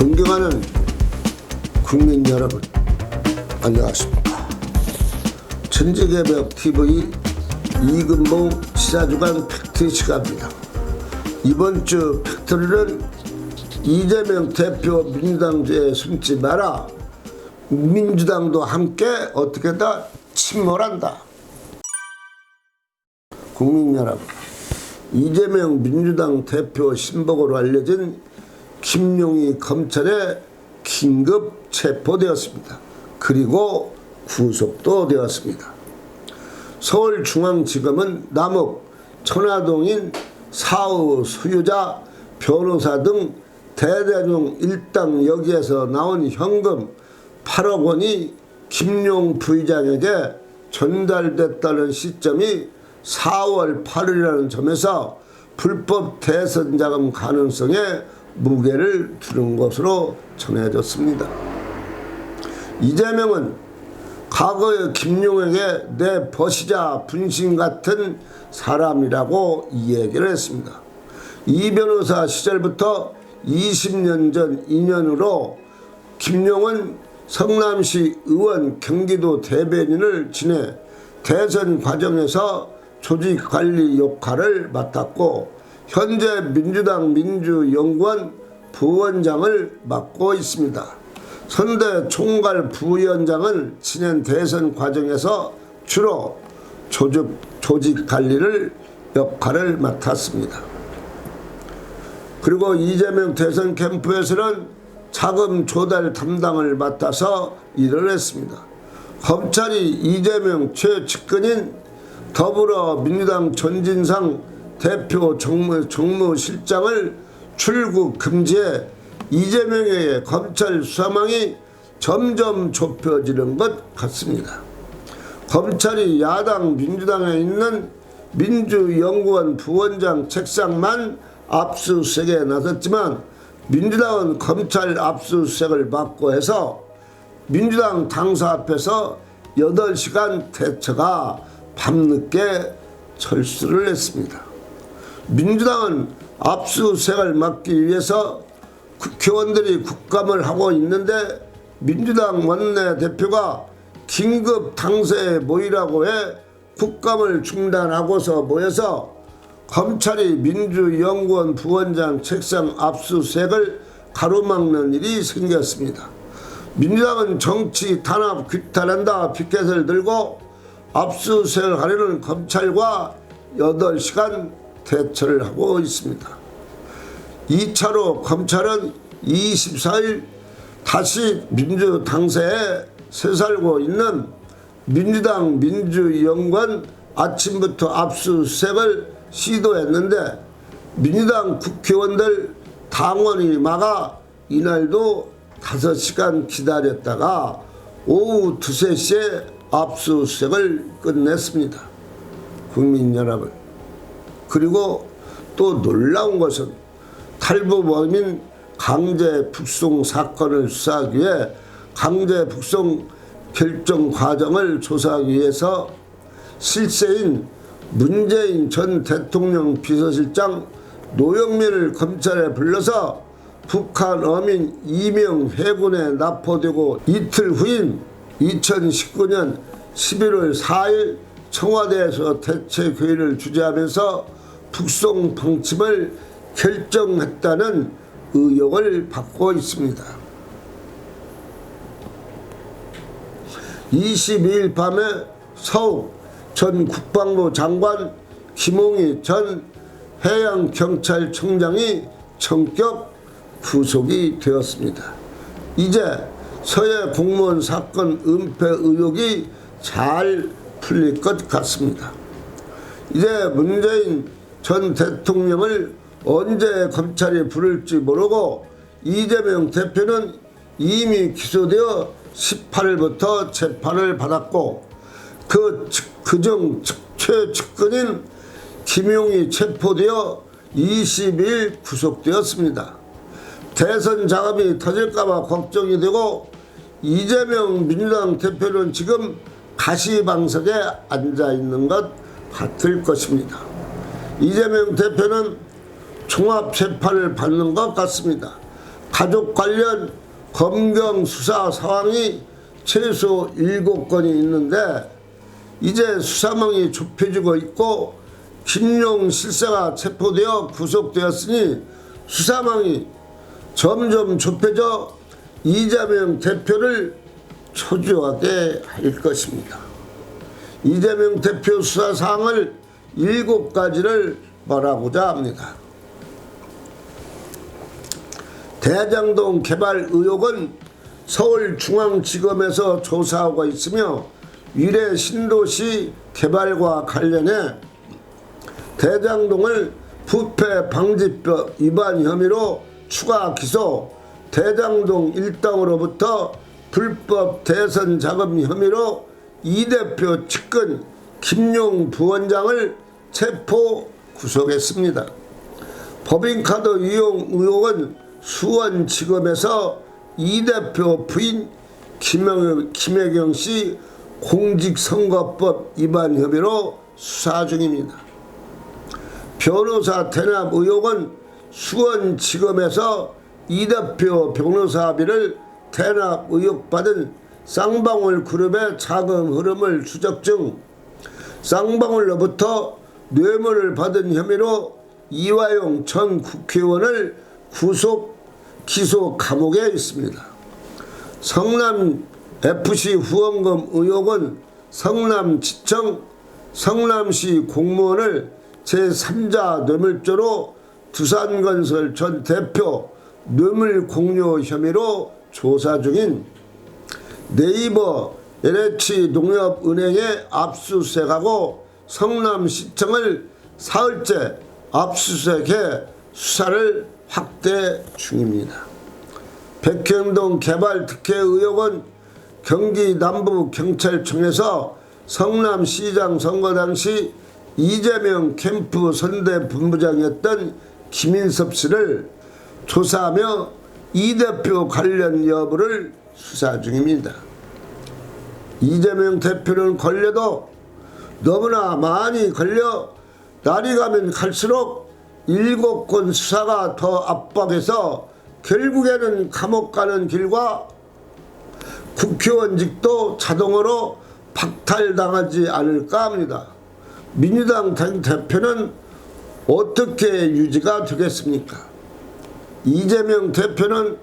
존경하는 국민 여러분, 안녕하십니까. 천지개벽 TV 이근봉 시사주간 팩트 시간입니다. 이번 주 팩트리는 이재명 대표 민주당주에 숨지 마라. 민주당도 함께 어떻게 다 침몰한다. 국민 여러분, 이재명 민주당 대표 신복으로 알려진 김용희 검찰에 긴급 체포되었습니다. 그리고 구속도 되었습니다. 서울중앙지검은 남욱 천화동인 사후 소유자 변호사 등 대대중 일당 여기에서 나온 현금 8억 원이 김용 부의장에게 전달됐다는 시점이 4월 8일이라는 점에서 불법 대선 자금 가능성에 무게를 두는 것으로 전해졌습니다. 이재명은 과거의 김용에게 내 버시자 분신 같은 사람이라고 이 얘기를 했습니다. 이 변호사 시절부터 20년 전 인연으로 김용은 성남시 의원 경기도 대변인을 지내 대선 과정에서 조직관리 역할을 맡았고 현재 민주당 민주연구원 부원장을 맡고 있습니다. 선대 총괄 부위원장은 지난 대선 과정에서 주로 조직, 조직 관리를 역할을 맡았습니다. 그리고 이재명 대선 캠프에서는 자금 조달 담당을 맡아서 일을 했습니다. 검찰이 이재명 최측근인 더불어민주당 전진상 대표 정무, 정무실장을 출국 금지해 이재명에게 검찰 수사망이 점점 좁혀지는 것 같습니다. 검찰이 야당 민주당에 있는 민주연구원 부원장 책상만 압수수색에 나섰지만 민주당은 검찰 압수수색을 막고 해서 민주당 당사 앞에서 8시간 대처가 밤늦게 철수를 했습니다. 민주당은 압수수색을 막기 위해서 국회의원들이 국감을 하고 있는데 민주당 원내대표가 긴급 당사에 모이라고 해 국감을 중단하고서 모여서 검찰이 민주연구원 부원장 책상 압수수색을 가로막는 일이 생겼습니다. 민주당은 정치 탄압 규탄한다 피켓을 들고 압수수색을 하려는 검찰과 8시간 대처를 하고 있습니다. 2차로 검찰은 24일 다시 민주당사에 새살고 있는 민주당 민주연구원 아침부터 압수수색을 시도했는데 민주당 국회의원들 당원이 막아 이날도 5시간 기다렸다가 오후 2, 3시에 압수수색을 끝냈습니다. 국민 여러분. 그리고 또 놀라운 것은 탈북범인 강제 북송 사건을 수사하기 위해 강제 북송 결정 과정을 조사하기 위해서 실세인 문재인 전 대통령 비서실장 노영민을 검찰에 불러서 북한 어민 이명 해군에 납포되고 이틀 후인 2019년 11월 4일 청와대에서 대책회의를 주재하면서 북송 방침을 결정했다는 의혹을 받고 있습니다. 22일 밤에 서욱 전 국방부 장관 김홍희 전 해양경찰청장이 전격 구속이 되었습니다. 이제 서해 공무원 사건 은폐 의혹이 잘 풀릴 것 같습니다. 이제 문재인 전 대통령을 언제 검찰이 부를지 모르고 이재명 대표는 이미 기소되어 18일부터 재판을 받았고 그 그중 최측근인 김용이 체포되어 20일 구속되었습니다. 대선 자금이 터질까봐 걱정이 되고 이재명 민주당 대표는 지금 가시방석에 앉아 있는 것 같을 것입니다. 이재명 대표는 종합 재판을 받는 것 같습니다. 가족 관련 검경 수사 상황이 최소 7건이 있는데 이제 수사망이 좁혀지고 있고 김용 실세가 체포되어 구속되었으니 수사망이 점점 좁혀져 이재명 대표를 초조하게 할 것입니다. 이재명 대표 수사 사항을 일곱 가지를 말하고자 합니다. 대장동 개발 의혹은 서울중앙지검에서 조사하고 있으며 위례 신도시 개발과 관련해 대장동을 부패 방지법 위반 혐의로 추가 기소 대장동 일당으로부터 불법 대선 자금 혐의로 이 대표 측근 김용 부원장을 체포 구속했습니다. 법인카드 이용 의혹은 수원지검에서 이 대표 부인 김영, 김혜경 씨 공직선거법 위반 혐의로 수사 중입니다. 변호사 대납 의혹은 수원지검에서 이 대표 변호사비를 대납 의혹받은 쌍방울 그룹의 자금 흐름을 추적 중 쌍방울로부터 뇌물을 받은 혐의로 이화용 전 국회의원을 구속 기소 감옥에 있습니다. 성남 FC 후원금 의혹은 성남지청 성남시 공무원을 제3자 뇌물죄로 두산건설 전 대표 뇌물 공여 혐의로 조사 중인 네이버 LH 농협은행에 압수수색하고 성남시청을 사흘째 압수수색해 수사를 확대 중입니다. 백현동 개발 특혜 의혹은 경기 남부 경찰청에서 성남시장 선거 당시 이재명 캠프 선대 본부장이었던 김인섭 씨를 조사하며 이 대표 관련 여부를 수사 중입니다. 이재명 대표는 걸려도 너무나 많이 걸려 날이 가면 갈수록 일곱 건 수사가 더 압박해서 결국에는 감옥 가는 길과 국회의원직도 자동으로 박탈당하지 않을까 합니다. 민주당 당 대표는 어떻게 유지가 되겠습니까? 이재명 대표는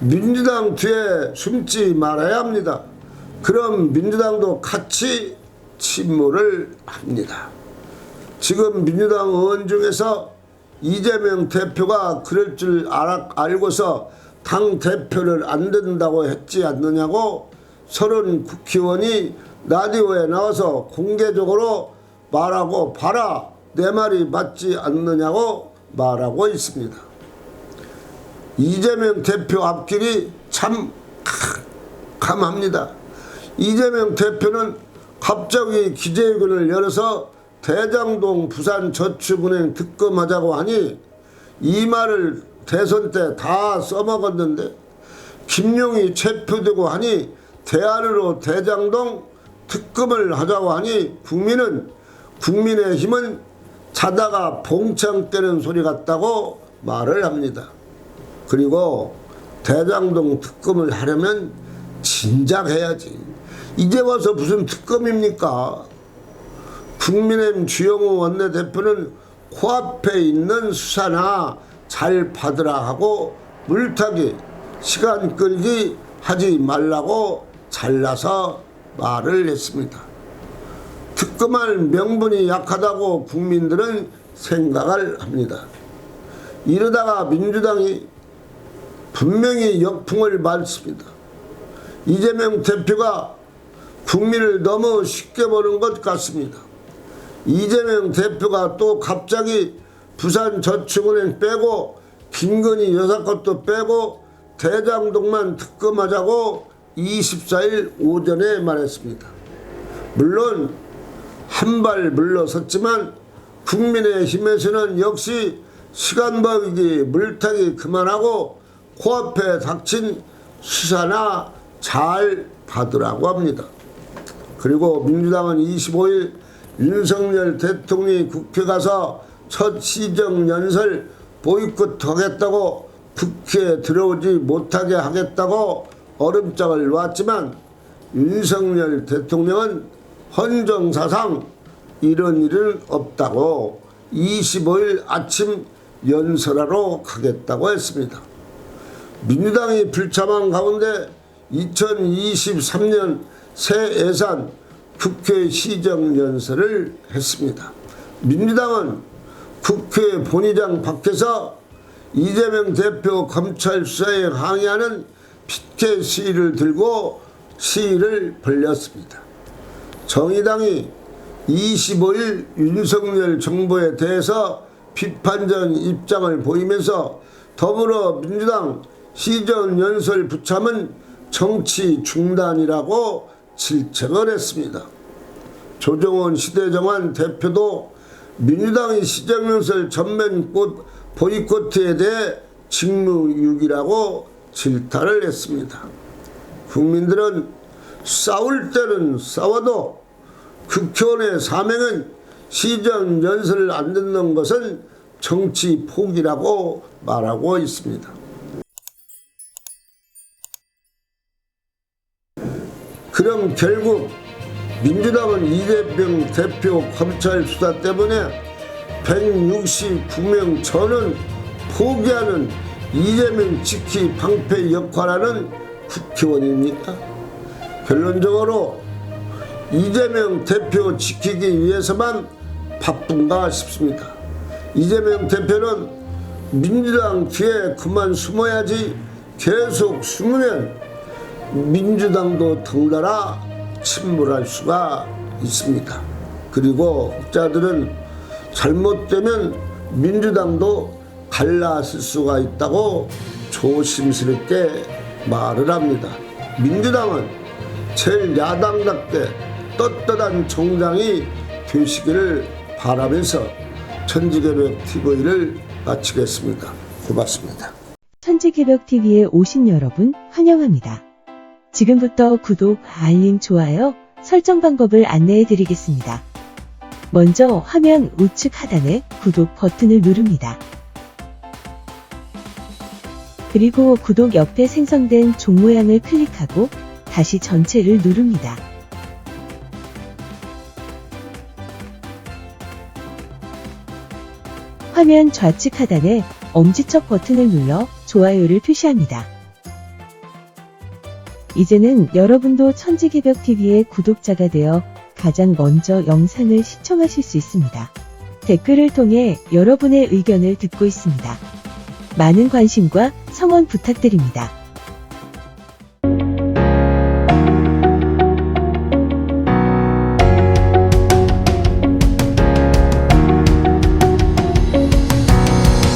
민주당 뒤에 숨지 말아야 합니다. 그럼 민주당도 같이 침몰을 합니다. 지금 민주당 의원 중에서 이재명 대표가 그럴 줄 알아, 알고서 당 대표를 안 된다고 했지 않느냐고 서른 국회의원이 라디오에 나와서 공개적으로 말하고 봐라 내 말이 맞지 않느냐고 말하고 있습니다. 이재명 대표 앞길이 참 감합니다. 이재명 대표는 갑자기 기재위원을 열어서 대장동 부산저축은행 특검하자고 하니 이 말을 대선 때 다 써먹었는데 김용이 체포되고 하니 대안으로 대장동 특검을 하자고 하니 국민은 국민의힘은 자다가 봉창 때는 소리 같다고 말을 합니다. 그리고 대장동 특검을 하려면 진작 해야지. 이제 와서 무슨 특검입니까? 국민의힘 주영우 원내대표는 코앞에 있는 수사나 잘 받으라 하고 물타기, 시간 끌기 하지 말라고 잘라서 말을 했습니다. 특검할 명분이 약하다고 국민들은 생각을 합니다. 이러다가 민주당이 분명히 역풍을 맞습니다. 이재명 대표가 국민을 너무 쉽게 보는 것 같습니다. 이재명 대표가 또 갑자기 부산저축은행 빼고 김건희 여사 것도 빼고 대장동만 특검하자고 24일 오전에 말했습니다. 물론 한 발 물러섰지만 국민의힘에서는 역시 시간 벌기 물타기 그만하고 코앞에 닥친 수사나 잘 받으라고 합니다. 그리고 민주당은 25일 윤석열 대통령이 국회 가서 첫 시정 연설 보이콧하겠다고 국회에 들어오지 못하게 하겠다고 얼음장을 놨지만 윤석열 대통령은 헌정사상 이런 일은 없다고 25일 아침 연설하러 가겠다고 했습니다. 민주당이 불참한 가운데 2023년 새 예산 국회 시정연설을 했습니다. 민주당은 국회 본의장 밖에서 이재명 대표 검찰 수사에 항의하는 피켓 시위를 들고 시위를 벌렸습니다. 정의당이 25일 윤석열 정부에 대해서 비판적 입장을 보이면서 더불어민주당 시정연설 부참은 정치 중단이라고 질책을 했습니다. 조정원 시대정환 대표도 민주당이 시정연설 전면 꽃 보이콧에 대해 직무유기라고 질타를 했습니다. 국민들은 싸울 때는 싸워도 국회의원의 사명은 시정 연설을 안 듣는 것은 정치 포기라고 말하고 있습니다. 그럼 결국 민주당은 이재명 대표 검찰 수사 때문에 169명 전원 포기하는 이재명 지키 방패 역할하는 국회의원입니까? 결론적으로 이재명 대표 지키기 위해서만 바쁜가 싶습니다. 이재명 대표는 민주당 뒤에 그만 숨어야지 계속 숨으면 민주당도 덩달아 침몰할 수가 있습니다. 그리고 학자들은 잘못되면 민주당도 갈라질 수가 있다고 조심스럽게 말을 합니다. 민주당은 제일 야당답게 떳떳한 정당이 되시기를 바라면서 천지개벽 TV를 마치겠습니다. 고맙습니다. 천지개벽TV에 오신 여러분 환영합니다. 지금부터 구독, 알림, 좋아요, 설정 방법을 안내해 드리겠습니다. 먼저 화면 우측 하단에 구독 버튼을 누릅니다. 그리고 구독 옆에 생성된 종 모양을 클릭하고 다시 전체를 누릅니다. 화면 좌측 하단에 엄지척 버튼을 눌러 좋아요를 표시합니다. 이제는 여러분도 천지개벽TV의 구독자가 되어 가장 먼저 영상을 시청하실 수 있습니다. 댓글을 통해 여러분의 의견을 듣고 있습니다. 많은 관심과 성원 부탁드립니다.